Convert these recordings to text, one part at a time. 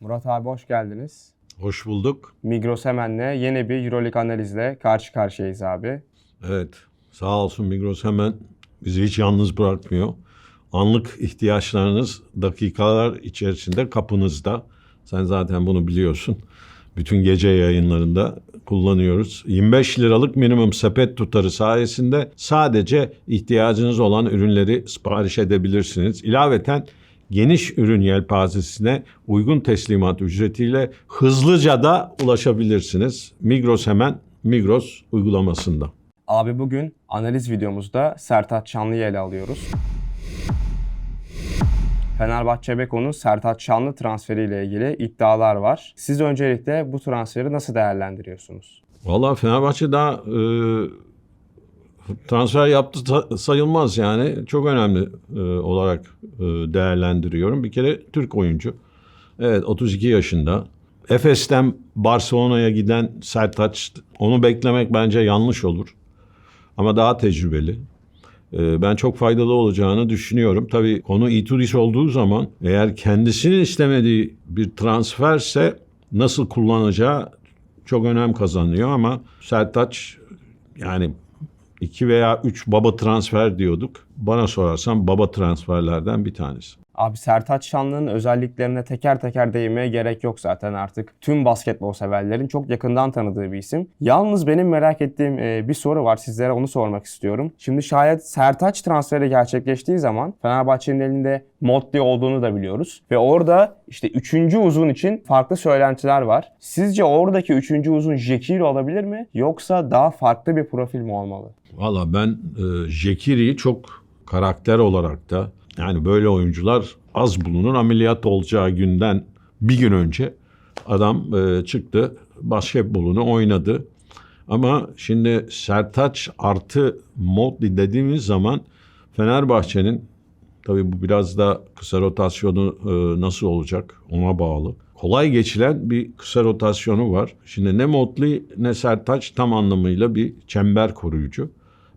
Murat abi hoş geldiniz. Hoş bulduk. Migros Hemen'le yeni bir Euroleague analizle karşı karşıyayız abi. Evet, sağ olsun Migros hemen bizi hiç yalnız bırakmıyor. Anlık ihtiyaçlarınız dakikalar içerisinde kapınızda. Sen zaten bunu biliyorsun. Bütün gece yayınlarında kullanıyoruz. 25 liralık minimum sepet tutarı sayesinde sadece ihtiyacınız olan ürünleri sipariş edebilirsiniz. İlaveten geniş ürün yelpazesine uygun teslimat ücretiyle hızlıca da ulaşabilirsiniz. Migros hemen Migros uygulamasında. Abi bugün analiz videomuzda Sertaç Şanlı'yı ele alıyoruz. Fenerbahçe Beko'nun Sertaç Şanlı transferiyle ilgili iddialar var. Siz öncelikle bu transferi nasıl değerlendiriyorsunuz? Valla Fenerbahçe daha e, transfer yaptı sa- sayılmaz yani. Çok önemli e, olarak e, değerlendiriyorum. Bir kere Türk oyuncu. Evet 32 yaşında. Efes'ten Barcelona'ya giden Sertaç onu beklemek bence yanlış olur. Ama daha tecrübeli. E, Ben çok faydalı olacağını düşünüyorum. Tabii konu Itudis olduğu zaman eğer kendisinin istemediği bir transferse nasıl kullanacağı çok önem kazanıyor ama Sertaç yani iki veya üç baba transfer diyorduk. Bana sorarsan baba transferlerden bir tanesi. Abi Sertaç Şanlı'nın özelliklerine teker teker değinmeye gerek yok zaten artık. Tüm basketbol severlerin çok yakından tanıdığı bir isim. Yalnız benim merak ettiğim e, bir soru var sizlere onu sormak istiyorum. Şimdi şayet Sertaç transferi gerçekleştiği zaman Fenerbahçe'nin elinde Motley olduğunu da biliyoruz. Ve orada işte 3. uzun için farklı söylentiler var. Sizce oradaki 3. uzun Jekiri olabilir mi? Yoksa daha farklı bir profil mi olmalı? Valla ben e, Jekiri'yi çok karakter olarak da yani böyle oyuncular az bulunur. Ameliyat olacağı günden bir gün önce adam e, çıktı basketbolunu oynadı. Ama şimdi Sertaç artı Motley dediğimiz zaman Fenerbahçe'nin tabii bu biraz da kısa rotasyonu e, nasıl olacak ona bağlı. Kolay geçilen bir kısa rotasyonu var. Şimdi ne Motley ne Sertaç tam anlamıyla bir çember koruyucu.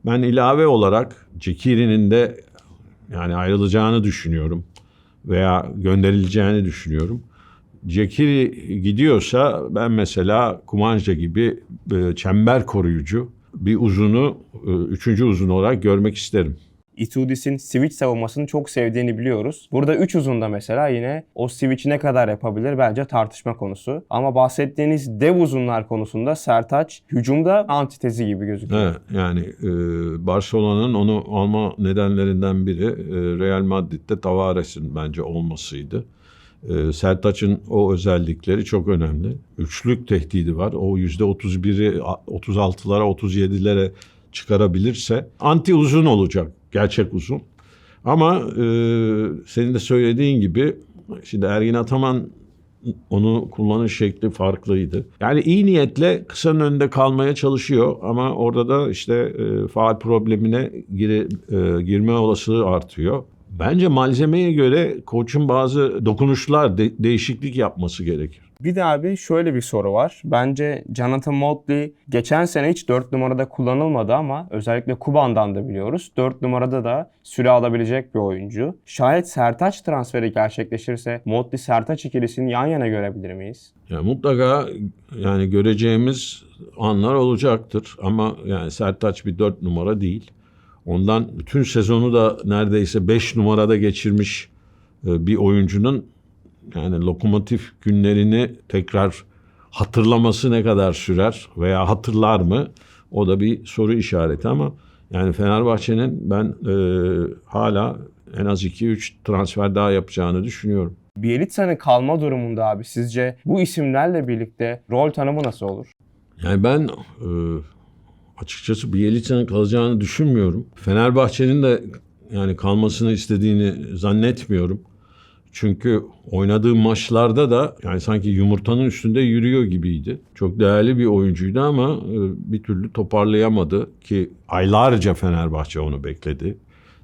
Ben ilave olarak Cekiri'nin de yani ayrılacağını düşünüyorum veya gönderileceğini düşünüyorum. Cekiri gidiyorsa ben mesela Kumanja gibi e, çember koruyucu bir uzunu, e, üçüncü uzun olarak görmek isterim. Itudis'in switch savunmasını çok sevdiğini biliyoruz. Burada 3 uzunda mesela yine o switch'i ne kadar yapabilir bence tartışma konusu. Ama bahsettiğiniz dev uzunlar konusunda Sertaç hücumda antitezi gibi gözüküyor. Evet, yani e, Barcelona'nın onu alma nedenlerinden biri e, Real Madrid'de Tavares'in bence olmasıydı. E, Sertaç'ın o özellikleri çok önemli. Üçlük tehdidi var. O yüzde 31'i 36'lara 37'lere çıkarabilirse anti uzun olacak. Gerçek uzun. Ama e, senin de söylediğin gibi şimdi Ergin Ataman onu kullanış şekli farklıydı. Yani iyi niyetle kısanın önünde kalmaya çalışıyor ama orada da işte e, faal problemine gire, e, girme olasılığı artıyor. Bence malzemeye göre koçun bazı dokunuşlar de- değişiklik yapması gerekir. Bir de abi şöyle bir soru var. Bence Jonathan Motley geçen sene hiç 4 numarada kullanılmadı ama özellikle Kuban'dan da biliyoruz. 4 numarada da süre alabilecek bir oyuncu. Şayet Sertaç transferi gerçekleşirse Motley Sertaç ikilisini yan yana görebilir miyiz? Yani mutlaka yani göreceğimiz anlar olacaktır ama yani Sertaç bir dört numara değil. Ondan bütün sezonu da neredeyse beş numarada geçirmiş e, bir oyuncunun yani lokomotif günlerini tekrar hatırlaması ne kadar sürer veya hatırlar mı? O da bir soru işareti ama yani Fenerbahçe'nin ben e, hala en az 2-3 transfer daha yapacağını düşünüyorum. Bielitsa'nın kalma durumunda abi sizce bu isimlerle birlikte rol tanımı nasıl olur? Yani ben e, açıkçası Bielitsa'nın kalacağını düşünmüyorum. Fenerbahçe'nin de yani kalmasını istediğini zannetmiyorum. Çünkü oynadığı maçlarda da yani sanki yumurtanın üstünde yürüyor gibiydi. Çok değerli bir oyuncuydu ama e, bir türlü toparlayamadı ki aylarca Fenerbahçe onu bekledi.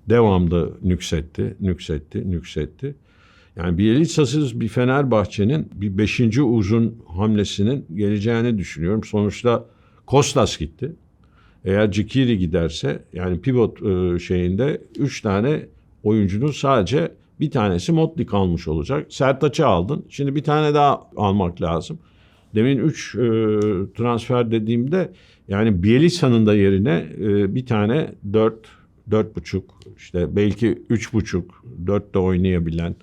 Devamlı nüksetti, nüksetti, nüksetti. Yani Bielitsa'sız bir Fenerbahçe'nin bir beşinci uzun hamlesinin geleceğini düşünüyorum. Sonuçta Kostas gitti. Eğer Cikiri giderse yani pivot e, şeyinde üç tane oyuncunun sadece Bir tanesi Motley kalmış olacak. Sertaç'ı aldın. Şimdi bir tane daha almak lazım. Demin 3 transfer dediğimde yani Bielitsa'nın da yerine e, bir tane 4 4,5 işte belki 3,5 4 de oynayabilen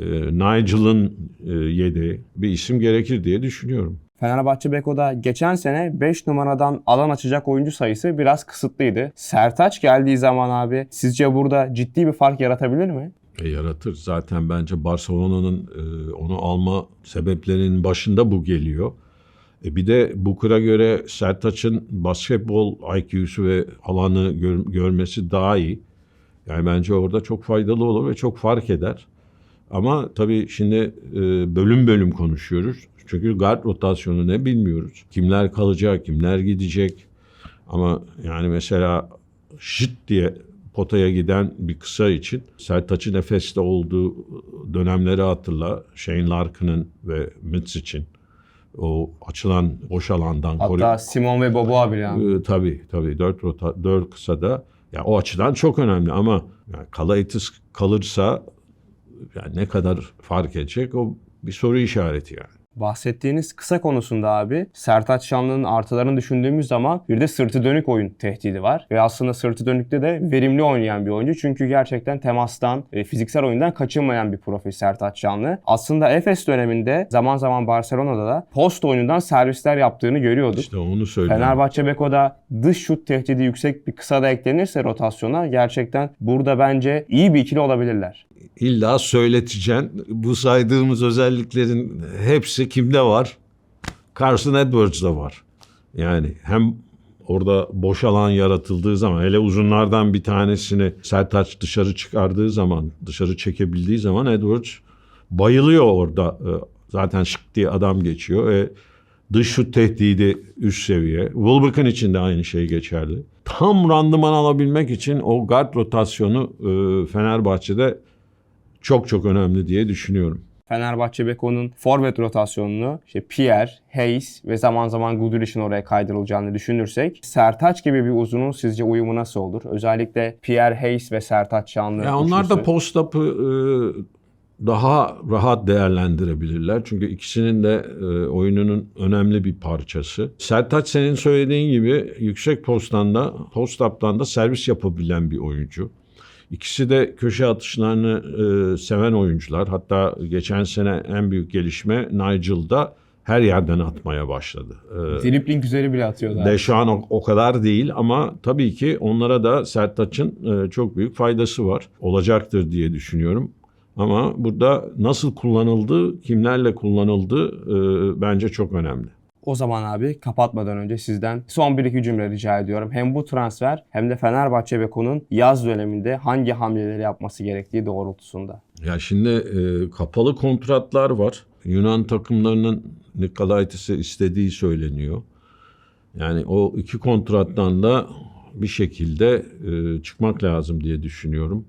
e, Nigel'ın e, yedi bir isim gerekir diye düşünüyorum. Fenerbahçe Beko'da geçen sene 5 numaradan alan açacak oyuncu sayısı biraz kısıtlıydı. Sertaç geldiği zaman abi sizce burada ciddi bir fark yaratabilir mi? E, yaratır. Zaten bence Barcelona'nın e, onu alma sebeplerinin başında bu geliyor. E, bir de Booker'a göre Sertaç'ın basketbol IQ'su ve alanı gör- görmesi daha iyi. Yani bence orada çok faydalı olur ve çok fark eder. Ama tabii şimdi e, bölüm bölüm konuşuyoruz. Çünkü guard rotasyonu ne bilmiyoruz. Kimler kalacak, kimler gidecek. Ama yani mesela şıt diye potaya giden bir kısa için Sertaç'ın Efes'te olduğu dönemleri hatırla. Shane Larkin'ın ve Mitz için o açılan boş alandan Hatta Simon ve Boboa bile. abi. ee, tabii tabii dört rota dört kısada ya o açıdan çok önemli ama yani Kalaitis kalırsa yani ne kadar fark edecek o bir soru işareti yani. Bahsettiğiniz kısa konusunda abi Sertaç Şanlı'nın artılarını düşündüğümüz zaman bir de sırtı dönük oyun tehdidi var. Ve aslında sırtı dönükte de verimli oynayan bir oyuncu. Çünkü gerçekten temastan, e, fiziksel oyundan kaçınmayan bir profil Sertaç Şanlı. Aslında Efes döneminde zaman zaman Barcelona'da da post oyunundan servisler yaptığını görüyorduk. İşte onu söylüyorum. Fenerbahçe Beko'da dış şut tehdidi yüksek bir kısa da eklenirse rotasyona gerçekten burada bence iyi bir ikili olabilirler. İlla söyleteceksin. Bu saydığımız özelliklerin hepsi kimde var? Carson Edwards'da var. Yani hem orada boş alan yaratıldığı zaman hele uzunlardan bir tanesini Sertaç dışarı çıkardığı zaman, dışarı çekebildiği zaman Edwards bayılıyor orada. Ee, Zaten şık diye adam geçiyor. E, dış şut tehdidi üst seviye. Wilbeck'ın için de aynı şey geçerli. Tam randıman alabilmek için o guard rotasyonu e, Fenerbahçe'de çok çok önemli diye düşünüyorum. Fenerbahçe Beko'nun forvet rotasyonunu işte Pierre, Hayes ve zaman zaman Guduric'in oraya kaydırılacağını düşünürsek Sertaç gibi bir uzunun sizce uyumu nasıl olur? Özellikle Pierre, Hayes ve Sertaç Şanlı Ya onlar da post-up'ı e, daha rahat değerlendirebilirler. Çünkü ikisinin de e, oyununun önemli bir parçası. Sertaç senin söylediğin gibi yüksek posttan da post-up'tan da servis yapabilen bir oyuncu. İkisi de köşe atışlarını e, seven oyuncular. Hatta geçen sene en büyük gelişme Nigel'da her yerden atmaya başladı. E, Dribling üzeri bile atıyorlar. Deşan o, o kadar değil ama tabii ki onlara da Sertaç'ın e, çok büyük faydası var. Olacaktır diye düşünüyorum. Ama burada nasıl kullanıldığı, kimlerle kullanıldığı e, bence çok önemli. O zaman abi kapatmadan önce sizden son bir iki cümle rica ediyorum. Hem bu transfer hem de Fenerbahçe Beko'nun yaz döneminde hangi hamleleri yapması gerektiği doğrultusunda. Ya şimdi e, kapalı kontratlar var. Yunan takımlarının Nikolaitis'i istediği söyleniyor. Yani o iki kontrattan da bir şekilde e, çıkmak lazım diye düşünüyorum.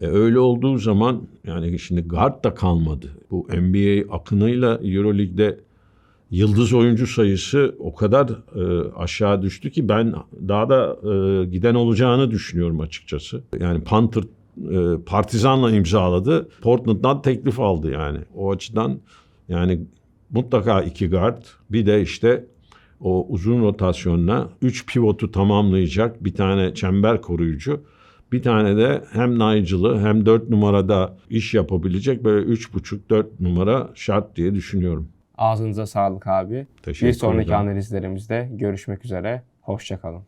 E, öyle olduğu zaman yani şimdi guard da kalmadı. Bu NBA akınıyla Euroleague'de yıldız oyuncu sayısı o kadar e, aşağı düştü ki ben daha da e, giden olacağını düşünüyorum açıkçası. Yani Panther e, Partizan'la imzaladı. Portland'dan teklif aldı yani. O açıdan yani mutlaka iki guard bir de işte o uzun rotasyonla 3 pivotu tamamlayacak bir tane çember koruyucu. Bir tane de hem Nigel'ı hem 4 numarada iş yapabilecek böyle 3,5-4 numara şart diye düşünüyorum. Ağzınıza sağlık abi. Teşekkür Bir sonraki ederim. analizlerimizde görüşmek üzere. Hoşçakalın.